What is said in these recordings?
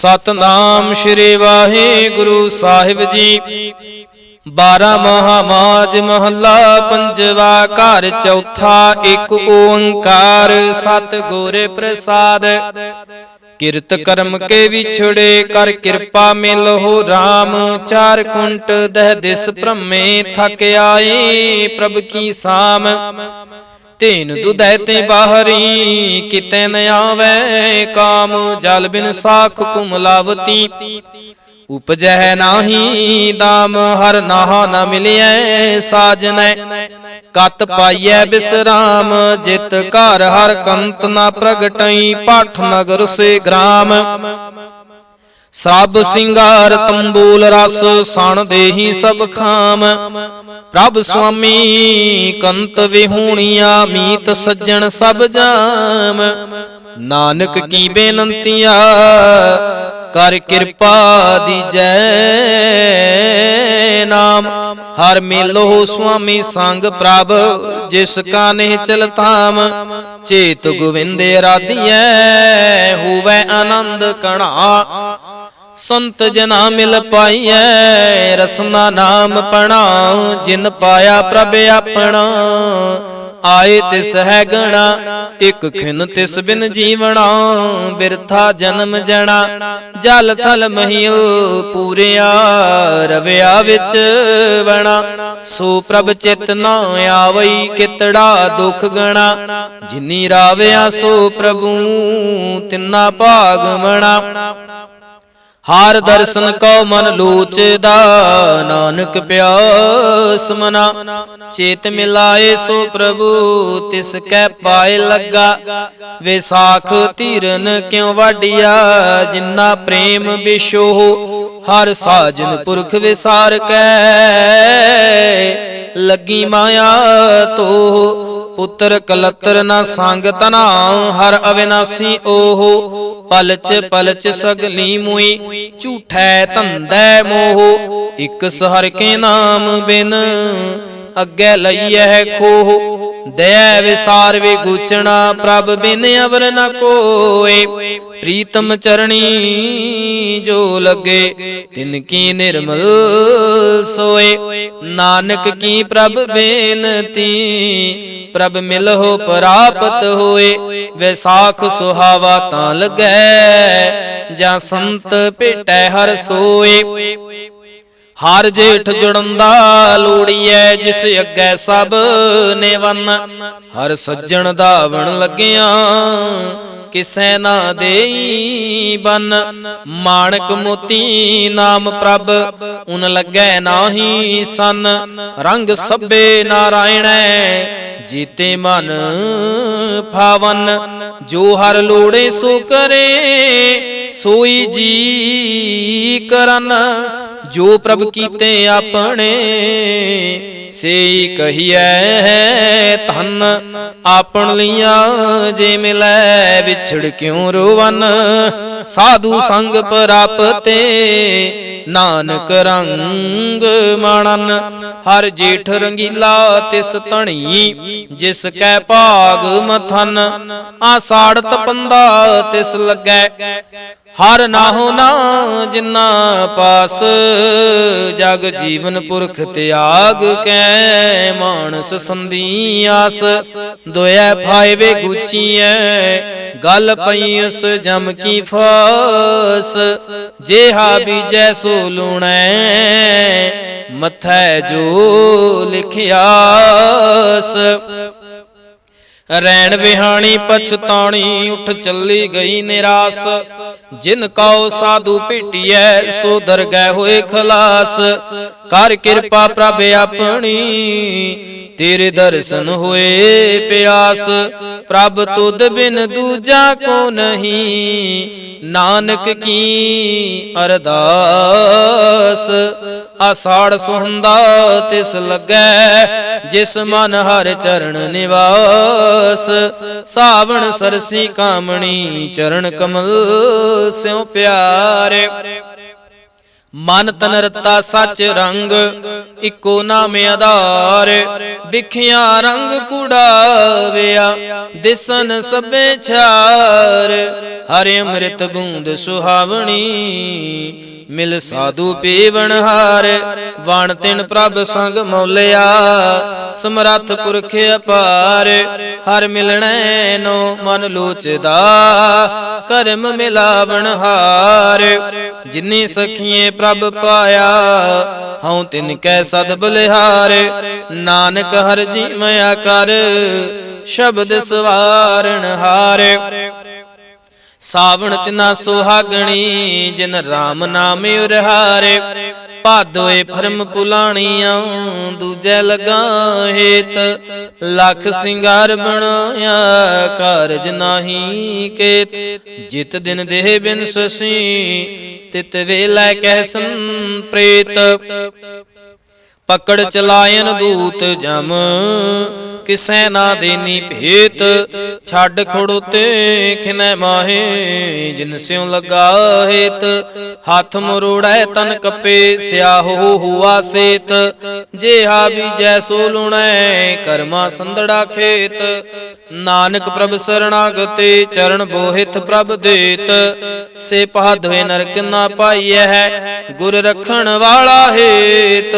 ਸਤਨਾਮ ਸ਼੍ਰੀ ਵਾਹਿਗੁਰੂ ਸਾਹਿਬ ਜੀ। ਬਾਰਾ ਮਹਾਮਾਜ ਮਹੱਲਾ ਪੰਜਵਾ ਘਰ, ਚੌਥਾ ਇੱਕ ਓੰਕਾਰ ਸਤ ਗੁਰ ਪ੍ਰਸਾਦ। ਕਿਰਤ ਕਰਮ ਕੇ ਵਿਛੜੇ ਕਰ ਕਿਰਪਾ ਮਿਲ ਹੋ RAM ਚਾਰ ਕੁੰਟ ਦਹ ਦਿਸ ਭ੍ਰਮੇ ਥਕ ਆਏ ਪ੍ਰਭ ਕੀ ਸਾਮ। ਤੇਨ ਦੁਦੈ ਤੇ ਬਾਹਰੀ ਕਿਤੇ ਨ ਆਵੈ ਕਾਮ ਜਲ ਬਿਨ ਸਾਖ ਕੁਮਲਾਵਤੀ ਉਪਜੈ ਨਾਹੀ ਦਾਮ ਹਰ ਨਾਹ ਨ ਮਿਲਿਐ ਸਾਜਨੈ। ਕਤ ਪਾਈਐ ਬਿਸਰਾਮ ਜਿਤ ਘਰ ਹਰ ਕੰਤ ਨ ਪ੍ਰਗਟਈ ਪਾਠ ਨਗਰ ਸੇ ਗ੍ਰਾਮ। ਸਭ ਸਿੰਗਾਰ ਤੰਬੂਲ ਰਸ ਸਣ ਦੇਹੀ ਸਭ ਖਾਮ। ਪ੍ਰਭ ਸੁਆਮੀ ਕੰਤ ਵਿਹੂਣੀਆਂ, ਮੀਤ ਸੱਜਣ ਸਭ ਜਾਮ। ਨਾਨਕ ਕੀ ਬੇਨੰਤੀਆ, ਕਰ ਕਿਰਪਾ ਦੀ ਜੈ ਨਾਮ। ਹਰ ਮੇਲੋ ਸੁਆਮੀ ਸੰਗ ਪ੍ਰਭ, ਜਿਸ ਕਾ ਨਿਹ ਚਲਤਾਮ ਚੇਤ ਗੋਵਿੰਦ ਰਾਧੀਐ ਹੋਵੇ ਆਨੰਦ ਕਣਾ। ਸੰਤ ਜਨਾ ਮਿਲ ਪਾਈਐ, ਰਸਨਾ ਨਾਮ ਪਣਾ ਜਿਨ ਪਾਇਆ ਪ੍ਰਭ ਆਪਣਾ। ਆਏ ਤਿਸ ਹੈ ਗਣਾ, ਇਕ ਖਿਨ ਤਿਸ ਬਿਨ ਜੀਵਣਾ। ਬਿਰਥਾ ਜਨਮ ਜਣਾ, ਜਲ ਥਲ ਮਹੀਲ ਪੂਰਿਆ, ਰਵਿਆ ਵਿੱਚ ਬਣਾ ਸੋ ਪ੍ਰਭ ਚਿਤ ਨਾ ਆਵਈ, ਕਿਤੜਾ ਦੁਖ ਗਣਾ। ਜਿਨੀ ਰਾਵਿਆ ਸੋ ਪ੍ਰਭੂ, ਤਿੰਨਾ ਭਾਗ ਮਣਾ। ਹਾਰ ਦਰਸ਼ਨ ਕਉ ਮਨ ਲੋਚਦਾ, ਨਾਨਕ ਪਿਆਸ ਮਨਾ। ਚੇਤ ਮਿਲਾਏ ਸੋ ਪ੍ਰਭੂ, ਤਿਸ ਕੈ ਪਾਏ ਲੱਗਾ। ਵਿਸਾਖ ਧੀਰਨ ਕਿਉ ਵਾਡਿਆ ਜਿੰਨਾ ਪ੍ਰੇਮ ਬਿਸ਼ੋਹ ਹਰ ਸਾਜਨ ਪੁਰਖ ਵਿਸਾਰ ਕੈ ਲੱਗੀ ਮਾਇਆ ਤੋ। ਪੁੱਤਰ ਕਲਤਰ ਨਾ ਸੰਗ ਤਨਾ। ਹਰ ਅਵਿਨਾਸੀ ਓਹੋ ਪਲਚ ਪਲਚ ਸਗਲੀ ਮੁਈ। ਝੂਠੈ ਧੰਦੈ ਮੋਹ। ਇਕ ਸਹਰ ਕੇ ਨਾਮ ਬਿਨ। ਅੱਗੇ ਲਈਐ ਖੋਹ। ਦਇਆ ਵਿਸਾਰ ਵੇ ਗੁਚਣਾ ਪ੍ਰਭ ਬਿਨ ਅਵਰ ਨ ਕੋਏ। ਪ੍ਰੀਤਮ ਚਰਣੀ ਜੋ ਲੱਗੇ, ਤਿਨ ਕੀ ਨਿਰਮਲ ਸੋਏ। ਨਾਨਕ ਕੀ ਪ੍ਰਭ ਬੇਨਤੀ, ਪ੍ਰਭ ਮਿਲਹੁ ਪ੍ਰਾਪਤ ਹੋਏ। ਵੈਸਾਖ ਸੁਹਾਵਾ ਤਾਂ ਲੱਗੈ, ਜਾਂ ਸੰਤ ਭੇਟੈ ਹਰ ਸੋਏ। ਹਰ ਜੇਠ ਜੁੜੰਦਾ ਲੋੜੀਐ, ਜਿਸ ਅੱਗੇ ਸਭ ਨੇ ਵੰਨ। ਹਰ ਸੱਜਣ ਧਾਵਣ ਲੱਗਿਆ, ਕਿਸੈ ਨਾ ਦੇਈ ਬਨ। ਮਾਣਕ ਮੋਤੀ ਨਾਮ ਪ੍ਰਭ, ਉਨ ਲੱਗੈ ਨਾਹੀ ਸਨ। ਰੰਗ ਸਭੇ ਨਾਰਾਇਣੈ, ਜੀਤੇ ਮਨ ਫਾਵਨ। ਜੋ ਹਰ ਲੋੜੇ ਸੋ ਕਰੇ, ਸੋਈ ਜੀ ਕਰਨ। ਜੋ ਪ੍ਰਭ ਕੀਤੇ ਆਪਣੇ, ਸੇਈ ਕਹੀਐ, ਧਨ ਆਪਣ ਲਿਆ ਜੇ ਮਿਲੈ ਵਿਛੜ ਕਿਉ ਰੋਵਨ? ਸਾਧੂ ਸੰਗ ਪ੍ਰਾਪਤੇ ਨਾਨਕ ਰੰਗ ਮਾਣਨ, ਹਰ ਜੇਠ ਰੰਗੀਲਾ ਤਿਸ ਧਣੀ, ਜਿਸ ਕੈ ਭਾਗ ਮਥਨ ਆਸਾੜਤ ਪੰਦਾ ਤਿਸ ਲੱਗੈ। ਹਰ ਨਾਹੋ ਨਾ ਜਿਨਾ ਪਾਸ, ਜਗ ਜੀਵਨ ਪੁਰਖ ਤਿਆਗ ਕੈ ਮਾਨਸ ਸੰਦੀ ਆਸ। ਦੋਇ ਫਾਇਵੇ ਗੁਚੀਐ, ਗਲ ਪਈ ਉਸ ਜਮ ਕੀ ਫਾਸ। ਜੇਹਾ ਬੀਜੈ ਸੋ ਲੂਣੈ, ਮਥੈ ਜੋ ਲਿਖਿਆਸ ਰੈਣ ਵਿਹਾਣੀ ਪਛਤਾਣੀ, ਉੱਠ ਚੱਲੀ ਗਈ ਨਿਰਾਸ। ਜਿਨ ਕਉ ਸਾਧੂ ਭੇਟੀਐ, ਸੋ ਦਰਗਹਿ ਹੋਏ ਖਲਾਸ। ਕਰ ਕਿਰਪਾ ਪ੍ਰਭ ਆਪਣੀ, ਤੇਰੇ ਦਰਸ਼ਨ ਹੋਏ ਪਿਆਸ। ਪ੍ਰਭ ਤੁਧ ਬਿਨ ਦੂਜਾ ਕੋ ਨਹੀਂ, ਨਾਨਕ ਕੀ ਅਰਦਾਸ। ਆਸਾੜ ਸੁਹੰਦਾ ਤਿਸ ਲੱਗੈ, ਜਿਸ ਮਨ ਹਰ ਚਰਨ ਨਿਵਾਸ। ਸਾਵਣ ਸਰਸੀ ਕਾਮਣੀ ਚਰਨ ਕਮਲ ਸਿਉ ਪਿਆਰ। ਮਨ ਤਨ ਰਤਾ ਸੱਚ ਰੰਗ, ਇੱਕੋ ਨਾਮ ਆਧਾਰ। ਵਿਖਿਆ ਰੰਗ ਕੁੜਾਵਿਆ, ਦਿਸਨ ਸਭੇ ਛਾਰ। ਹਰਿ ਅੰਮ੍ਰਿਤ ਬੂੰਦ ਸੁਹਾਵਣੀ ਮਿਲ ਸਾਧੂ ਪੀਵਣ ਹਾਰ, ਵਣ ਤਿਨ ਪ੍ਰਭ ਸੰਗ ਮੌਲਿਆ, ਸਮਰੱਥ ਪੁਰਖ ਅਪਾਰ, ਹਰ ਮਿਲਣੈ ਨੋ ਮਨ ਲੋਚਦਾ, ਕਰਮ ਮਿਲਾਵਣ ਹਾਰ, ਜਿਨੀ ਸਖੀਏ ਪ੍ਰਭ ਪਾਇਆ, ਹਉ ਤਿਨ ਕੈ ਸਦ ਬਲਿਹਾਰ, ਨਾਨਕ ਹਰ ਜੀ ਮਇਆ ਕਰ, ਸ਼ਬਦ ਸਵਾਰਣ ਹਾਰ। ਸਾਵਣ ਤਿਨਾ ਸੁਹਾਗਣੀ, ਜਿਨ RAM ਨਾਮ ਉਰਹਾਰੇ, ਭਾਦੋਏ ਫਰਮ ਪੁਲਾਣੀਆਂ, ਦੂਜੇ ਲਗਾਹੇਤ ਲੱਖ ਸਿੰਗਾਰ ਬਣਾਇਆ, ਕਾਰਜ ਨਾਹੀ ਕੇਤ, ਜਿਤ ਦਿਨ ਦੇਹ ਬਿਨ ਸਸੀ, ਤਿਤ ਵੇਲੇ ਕਹਿ ਸੰ ਪ੍ਰੇਤ ਪਕੜ ਚਲਾਇਨ ਦੂਤ ਜਮ। ਕਿਸੈ ਨਾ ਦੇਨੀ ਭੇਤ, ਛੱਡ ਖੜੋਤੇ ਖਿਨੈ ਮਾਹੇ। ਜਿਨ ਸਿਉ ਲਗਾ ਹੇਤ, ਹੱਥ ਮਰੋੜੈ ਤਨ ਕੱਪੇ, ਸਿਆਹੋ ਹੁਆ ਸੇਤ। ਜੇ ਬੀਜੈ ਸੋ ਲੁਣੈ, ਕਰਮਾ ਸੰਦੜਾ ਖੇਤ। ਨਾਨਕ ਪ੍ਰਭ ਸਰਣਾਗਤੇ, ਚਰਨ ਬੋਹਿਤ ਪ੍ਰਭ ਦੇਤ। ਸੇ ਪਹਦ ਹੋਏ ਨਰਕ ਨਾ ਪਾਈਐ ਗੁਰ ਰਖਣ ਵਾਲਾ ਹੇਤ।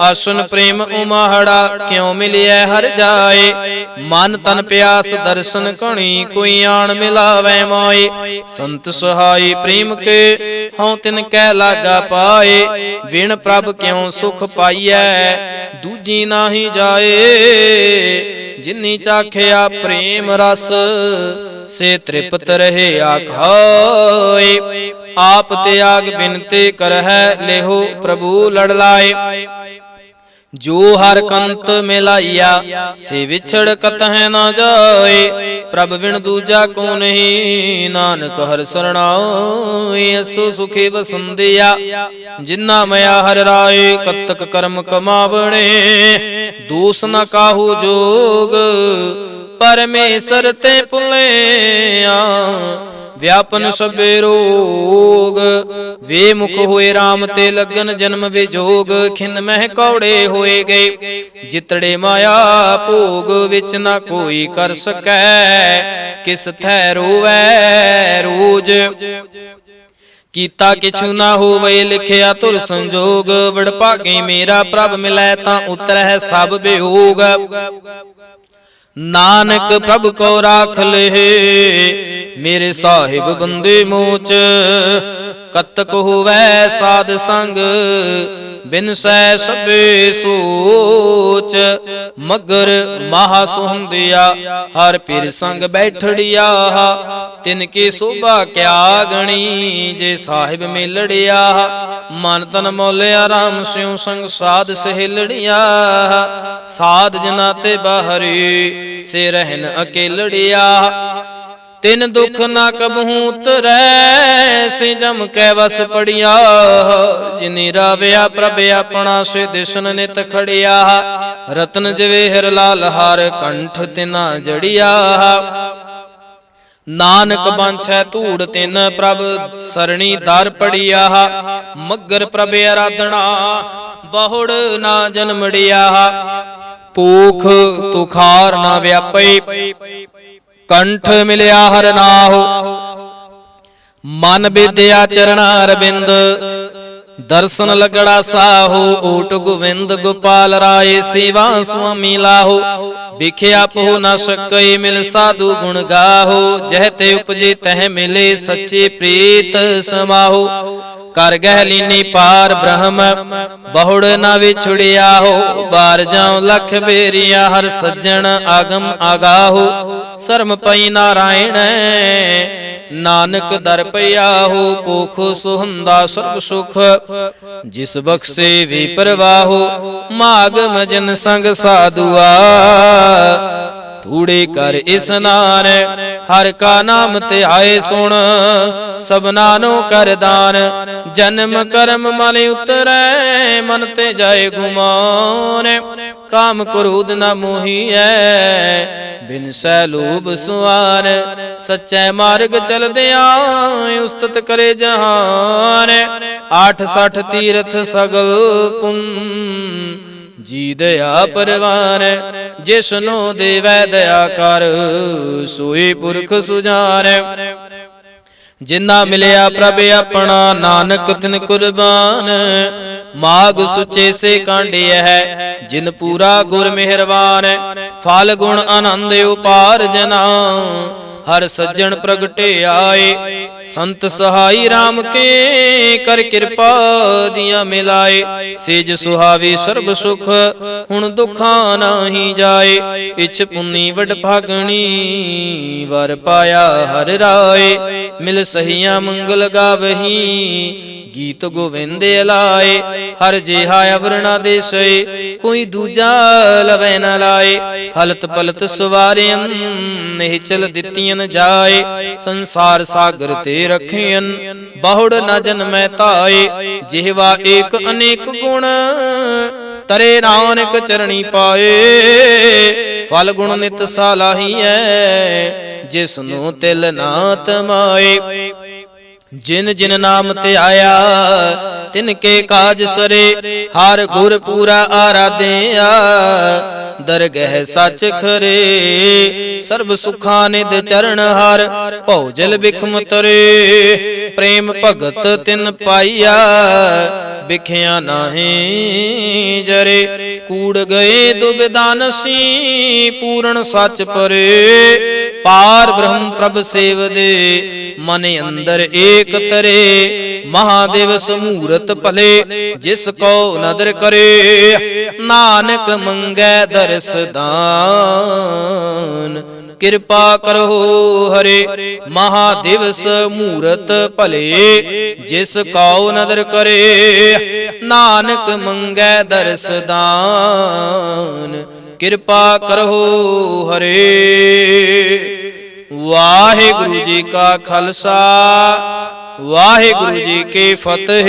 ਆਸਨ ਪ੍ਰੇਮ ਉਮਾਹੜਾ ਕਿਉ ਮਿਲਿਆ ਹਰ ਜਾਏ? ਮਨ ਤਨ ਪਿਆਸ ਦਰਸ਼ਨ ਕਣੀ ਕੋਈ ਆਣ ਮਿਲਾਵੈ ਮਾਏ। ਸੰਤ ਸੁਹਾਈ ਪ੍ਰੇਮ ਕੇ ਹਉ ਤਿਨ ਕੈ ਲਾਗਾ ਪਾਏ। ਵਿਣ ਪ੍ਰਭ ਕਿਉ ਸੁਖ ਪਾਈਐ? ਦੂਜੀ ਨਾਹੀ ਜਾਏ। ਜਿਨੀ ਚਾਖਿਆ ਪ੍ਰੇਮ ਰਸ, ਸੇ ਤ੍ਰਿਪਤ ਰਹੇ ਆਖਾਏ। ਆਪ ਤਿਆਗ ਬਿਨਤੇ ਕਰਹਿ, ਲੇਹੋ ਪ੍ਰਭੂ ਲੜ ਲਾਏ। ਜੋ ਹਰ ਕੰਤ ਮਿਲਾਈਆ, ਸੇ ਵਿਛੜ ਕਤਹਿ ਨਾ ਜਾਏ, ਪ੍ਰਭ ਵਿਣ ਦੂਜਾ ਕੋ ਨਹੀਂ, ਨਾਨਕ ਹਰ ਸਰਣਾਏ, ਅਸੋ ਸੁਖੇ ਵਸੰਦਿਆ, ਜਿਨਾ ਮਿਆ ਹਰ ਰਾਏ, ਕਤਕ ਕਰਮ ਕਮਾਵਣੇ, ਦੂਸ ਨਾ ਕਾਹੂ ਜੋਗ, ਪਰਮੇਸ਼ਰ ਤੇ ਭੁਲਿਆ ਵਿਆਪਨ ਸਭੇ ਰੋਗ। ਵੇ ਮੁਖ ਹੋਏ RAM ਤੇ ਲਗਨ ਜਨਮ ਵਿਜੋਗ। ਖਿੰਨ ਮਹਿ ਕੌੜੇ ਹੋਏ ਗਏ। ਜਿਤੜੇ ਮਾਇਆ ਭੋਗ ਵਿੱਚ ਨਾ ਕੋਈ ਕਰ ਸਕੈ। ਕਿਸ ਥੈ ਰੋਵੈ ਰੋਜ। ਕੀਤਾ ਕਿਛੂ ਨਾ ਹੋਵੇ ਲਿਖਿਆ ਤੁਰ ਸੰਜੋਗ। ਵਡਭਾਗੇ ਮੇਰਾ ਪ੍ਰਭ ਮਿਲੈ ਤਾਂ ਉਤਰਹਿ ਸਭ ਬਿਹੋਗ ਨਾਨਕ ਪ੍ਰਭ ਕੋ ਰਾਖ ਲਏ ਮੇਰੇ ਸਾਹਿਬ ਬੰਦੇ ਮੋਚ ਕਤਕ ਹੋਵੈ ਸਾਧ ਸੰਗ। ਬਿਨ ਸੈ ਸਭੇ ਸੋਚ। ਮਗਰ ਮਹਾ ਸੁਹੰਦਿਆ ਹਰ ਪੀਰ ਸੰਗ ਬੈਠੜਿਆ। ਤਿਨ ਕੀ ਸੋਭਾ ਕਿਆ ਗਣੀ, ਜੇ ਸਾਹਿਬ ਮੇ ਲੜਿਆ ਮਨ ਤਨ ਮੋਲਿਆ, ਰਾਮ ਸਿਉ ਸੰਗ ਸਾਧ ਸਹਿਲੜਿਆ। ਸਾਧ ਜਨਾ ਤੇ ਬਾਹਰੀ ਸੇ ਰਹਿਨ ਅਕੇਲੜਿਆ। ਤਿਨ ਦੁਖ ਨਾ ਕਬਹੂ ਤਰੈ ਸੇ ਜਮ ਕੈ ਵਸ ਪੜਿਆ। ਜਿਨੀ ਰਾਵਿਆ, ਪ੍ਰਭ ਆਪਣਾ ਸੇ ਦਿਸਨ ਨਿਤ ਖੜਿਆ। ਰਤਨ ਜਵੇਹਰ ਲਾਲ ਹਾਰ ਕੰਠ ਤਿਨਾ ਜੜਿਆ। ਨਾਨਕ ਬਾਂਛੈ ਧੂੜ ਤਿਨ ਪ੍ਰਭ ਸਰਣੀ ਦਰ ਪੜਿਆ ਮਗਰ ਪ੍ਰਭ ਆਰਾਧਣਾ ਬਹੁੜ ਨਾ ਜਨਮੜਿਆ ਪੂਖ ਤੁਖਾਰ ਨਾ ਵਿਆਪਈ ਕੰਠ ਮਿਲਿਆ ਹਰ ਨਾਹੋ। ਮਨ ਵਿਦਿਆ ਚਰਣਾ ਅਰਬਿੰਦ ਦਰਸ਼ਨ ਲਗੜਾ ਸਾਹੋ ਓਟ ਗੋਵਿੰਦ ਗੋਪਾਲ ਰਾਏ, ਸੇਵਾ ਸੁਆਮੀ ਲਾਹੋ। ਵਿਖਿਆ ਪਹੁ ਨ ਸਕਈ ਮਿਲ ਸਾਧੂ ਗੁਣ ਗਾਹੋ। ਜਹ ਤੇ ਉਪਜੇ ਤਹ ਮਿਲੇ ਸੱਚੇ ਪ੍ਰੀਤ ਸਮਾਹੋ। ਕਰ ਗਹਿ ਲੀਨੀ ਪਾਰ ਬ੍ਰਹਮ, ਬਹੁੜ ਨਾ ਵਿਛੜਿਆ ਹੋ। ਬਾਰ ਜਾਉ ਲਖ ਬੇਰੀਆ, ਹਰ ਸੱਜਣ ਆਗਮ ਆਗਾਹੋ। ਸਰਮ ਪਈ ਨਾਰਾਇਣ, ਨਾਨਕ ਦਰ ਪਿਆ ਹੋ ਪੋਖ ਸੁਹੰਦਾ ਸਰਬ ਸੁਖ, ਜਿਸ ਬਖਸ਼ੇ ਵੀ ਪਰਵਾਹੋ। ਮਾਗ ਮਜਨ ਸੰਗ ਸਾਧੂਆ ਧੂੜੇ ਕਰ ਇਸਨਾਨ ਹਰ ਕਾ ਨਾਮ ਤੇ ਆਏ ਸੁਣ, ਸਭਨਾ ਨੂੰ ਕਰ ਦਾਨ। ਜਨਮ ਕਰਮ ਮਲ ਉਤਰੈ, ਮਨ ਤੇ ਜਾਏ ਗੁਮਾਨ। ਕਾਮ ਕਰੂਦ ਨਾ ਮੋਹੀਐ, ਬਿਨ ਸੈ ਲੋਭ ਸੁਆਨ। ਸੱਚੇ ਮਾਰਗ ਚਲਦਿਆਂ ਉਸਤਤ ਕਰੇ ਜਹਾਨ। ਆਠ ਸਠ ਤੀਰਥ ਸਗਲ ਪੁੰਨ, ਜੀ ਦਇਆ ਪਰਵਾਨ। ਜਿਸਨੂੰ ਦੇਵੈ ਦਇਆ ਕਰ, ਸੋਈ ਪੁਰਖ ਸੁਜਾਨੈ ਜਿਨ੍ਹਾਂ ਮਿਲਿਆ ਪ੍ਰਭ ਆਪਣਾ, ਨਾਨਕ ਤਿਨ ਕੁਰਬਾਨ। ਮਾਗ ਸੁਚੇ ਸੇ ਕਾਂਡਿਆ ਹੈ, ਜਿਨ ਪੂਰਾ ਗੁਰ ਮਿਹਰਬਾਨ ਫਲ ਗੁਣ ਆਨੰਦ ਉਪਾਰ ਜਨਾ। ਹਰ ਸੱਜਣ ਪ੍ਰਗਟੇ ਆਏ। ਸੰਤ ਸਹਾਈ RAM ਕੇ ਕਰ ਕਿਰਪਾ ਦੀਆਂ ਮਿਲਾਏ। ਸੇਜ ਸੁਹਾਵੇ ਸਰਬ ਸੁਖ, ਹੁਣ ਦੁਖਾਂ ਨਾਹੀ ਜਾਏ। ਇਛ ਪੁੰਨੀ ਵਡ ਭਾਗਣੀ, ਵਰ ਪਾਇਆ ਹਰ ਰਾਏ। ਮਿਲ ਸਹੀਆਂ ਮੰਗਲ ਗਾਵਹੀ, ਗੀਤ ਗੋਵਿੰਦ ਲਾਏ ਹਰ ਜਿਹਾ ਅਵਰਣਾ ਦੇਸਏ। ਕੋਈ ਦੂਜਾ ਲਵੈ ਨਾ ਲਾਏ, ਹਲਤ ਪਲਤ ਸਵਾਰਿਆਂ ਨਹੀਂ ਚਲ ਦਿੱਤੀਆਂ ਜਾਏ। ਸੰਸਾਰ ਸਾਗਰ ਤੇ ਰਖਿਆਨ ਬਹੁੜ ਨ ਜਨਮੈ ਤਾਏ। ਜਿਹਵਾ ਏਕ ਅਨੇਕ ਗੁਣ, ਤਰੇ ਨਾਨਕ ਚਰਣੀ ਪਾਏ। ਫਲ ਗੁਣ ਨਿਤ ਸਾਲਾਹੀਐ ਜਿਸ ਨੂੰ ਤਿਲ ਨਾ ਤਮਾਏ। ਜਿਨ ਜਿਨ ਨਾਮ ਤੇ ਆਇਆ ਤਿਨ ਕੇ ਕਾਜ ਸਰੇ, ਹਰ ਗੁਰ ਪੂਰਾ ਆਰਾਧਿਆ। ਦਰਗਹਿ ਸੱਚ ਖਰੇ, ਸਰਬ ਸੁਖਾਂ ਨਿਦ ਚਰਨ ਹਰ, ਭਉਜਲ ਬਿਖਮ ਤਰੇ। ਪ੍ਰੇਮ ਭਗਤ ਤਿਨ ਪਾਈਆ, ਬਿਖਿਆ ਨਾਹੀ ਜਰੇ। ਕੂੜ ਗਏ ਦੁਬਿਧਾ ਨਸੀ ਪੂਰਨ ਸੱਚ ਪਰੇ। ਪਾਰ ਬ੍ਰਹਮ ਪ੍ਰਭ ਸੇਵਦੇ, ਮਨ ਅੰਦਰ ਏਕ ਤਰੇ। ਮਹਾਦੇਵ ਸਮੂਰਤ ਭਲੇ, ਜਿਸ ਕੋ ਨਦਰ ਕਰੇ। ਨਾਨਕ ਮੰਗੈ ਦਰਸ ਦਾਨ। ਕਿਰਪਾ ਕਰੋ ਹਰੇ, ਮਹਾਦਿਵਸ ਮੂਰਤ ਭਲੇ, ਜਿਸ ਕਉ ਨਦਰ ਕਰੇ, ਨਾਨਕ ਮੰਗੈ ਦਰਸ ਦਾਨ। ਕਿਰਪਾ ਕਰੋ ਹਰੇ। ਵਾਹਿਗੁਰੂ ਜੀ ਕਾ ਖਾਲਸਾ, ਵਾਹਿਗੁਰੂ ਜੀ ਕੀ ਫਤਿਹ।